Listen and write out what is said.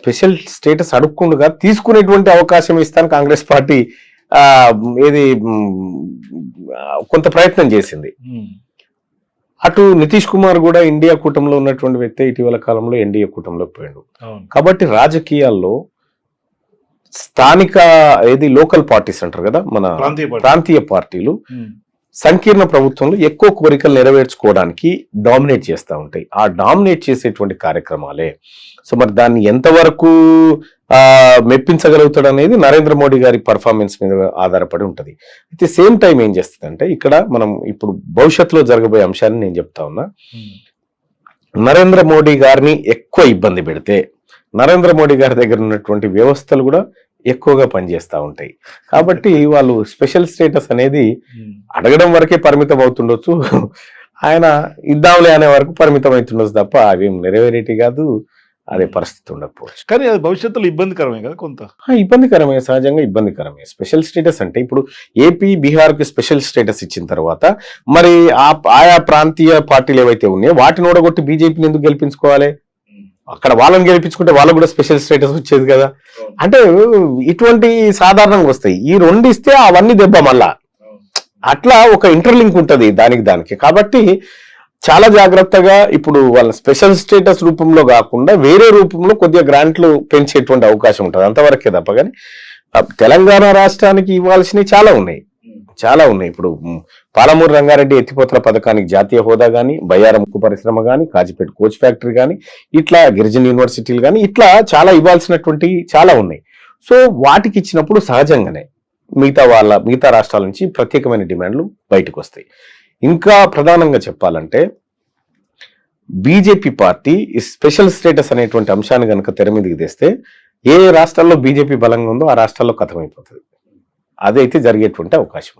Special status అడుక్కుండగా తీసుకునేటువంటి అవకాశం ఇస్తాను కాంగ్రెస్ పార్టీ ఏది కొంత ప్రయత్నం చేసింది. అటు నితీష్ కుమార్ కూడా ఇండియా కూటమిలో ఉన్నటువంటి వ్యక్తి ఇటీవల కాలంలో ఎన్డీఏ కూటమిలోకి పోయిండు కాబట్టి రాజకీయాల్లో స్థానిక ఏది లోకల్ పార్టీస్ అంటారు కదా మన ప్రాంతీయ పార్టీ. ప్రాంతీయ పార్టీలు. సంకీర్ణ ప్రభుత్వంలో ఎక్కువ కోరికలు నెరవేర్చుకోవడానికి డామినేట్ చేస్తూ ఉంటాయి. ఆ డామినేట్ చేసేటువంటి కార్యక్రమాలే. సో మరి దాన్ని ఎంతవరకు మెప్పించగలుగుతాడు అనేది నరేంద్ర మోడీ గారి పర్ఫార్మెన్స్ మీద ఆధారపడి ఉంటది. అయితే సేమ్ టైం ఏం చేస్తుందంటే ఇక్కడ మనం ఇప్పుడు భవిష్యత్తులో జరగబోయే అంశాన్ని నేను చెప్తా ఉన్నా. నరేంద్ర మోడీ గారిని ఎక్కువ ఇబ్బంది పెడితే నరేంద్ర మోడీ గారి దగ్గర ఉన్నటువంటి వ్యవస్థలు కూడా ఎక్కువగా పనిచేస్తూ ఉంటాయి. కాబట్టి వాళ్ళు స్పెషల్ స్టేటస్ అనేది ఉమ్. అడగడం వరకే పరిమితం అవుతుండొచ్చు ఆయన ఇద్దాంలే అనే వరకు పరిమితం అవుతుండొచ్చు తప్ప అవేం నెరవేరేటి కాదు. అదే పరిస్థితి ఉండకపోవచ్చు. కానీ అది భవిష్యత్తులో ఇబ్బందికరమే కదా కొంత. ఇబ్బందికరమే సహజంగా ఇబ్బందికరమే. స్పెషల్ స్టేటస్ అంటే ఇప్పుడు ఏపీ బీహార్కి స్పెషల్ స్టేటస్ ఇచ్చిన తర్వాత మరి ఆ ఆయా ప్రాంతీయ పార్టీలు ఏవైతే ఉన్నాయో వాటిని ఓడగొట్టి బీజేపీని ఎందుకు గెలిపించుకోవాలి? అక్కడ వాళ్ళని గెలిపించుకుంటే వాళ్ళకు కూడా స్పెషల్ స్టేటస్ వచ్చేది కదా. అంటే ఇటువంటి సాధారణంగా వస్తాయి. ఈ రెండు ఇస్తే అవన్నీ దెబ్బ మళ్ళా. అట్లా ఒక ఇంటర్లింక్ ఉంటది దానికి దానికి. కాబట్టి చాలా జాగ్రత్తగా ఇప్పుడు వాళ్ళ స్పెషల్ స్టేటస్ రూపంలో కాకుండా వేరే రూపంలో కొద్దిగా గ్రాంట్లు పెంచేటువంటి అవకాశం ఉంటుంది. అంతవరకే తప్ప కానీ తెలంగాణ రాష్ట్రానికి ఇవ్వాల్సినవి చాలా ఉన్నాయి. చాలా ఉన్నాయి. ఇప్పుడు పాలమూరు రంగారెడ్డి ఎత్తిపోతల పథకానికి జాతీయ హోదా కానీ బయ్యారం ముక్కు పరిశ్రమ కానీ కాజిపేట కోచ్ ఫ్యాక్టరీ కానీ ఇట్లా గిరిజన యూనివర్సిటీలు కానీ ఇట్లా చాలా ఇవ్వాల్సినటువంటి చాలా ఉన్నాయి. సో వాటికి ఇచ్చినప్పుడు సహజంగానే మిగతా వాళ్ళ మిగతా రాష్ట్రాల నుంచి ప్రత్యేకమైన డిమాండ్లు బయటకు వస్తాయి. ఇంకా ప్రధానంగా చెప్పాలంటే బీజేపీ పార్టీ ఈ స్పెషల్ స్టేటస్ అనేటువంటి అంశాన్ని కనుక తెర మీదకి తెస్తే ఏ రాష్ట్రాల్లో బీజేపీ బలంగా ఉందో ఆ రాష్ట్రాల్లో కథమైపోతుంది. అదైతే జరిగేటువంటి అవకాశం. ఉంది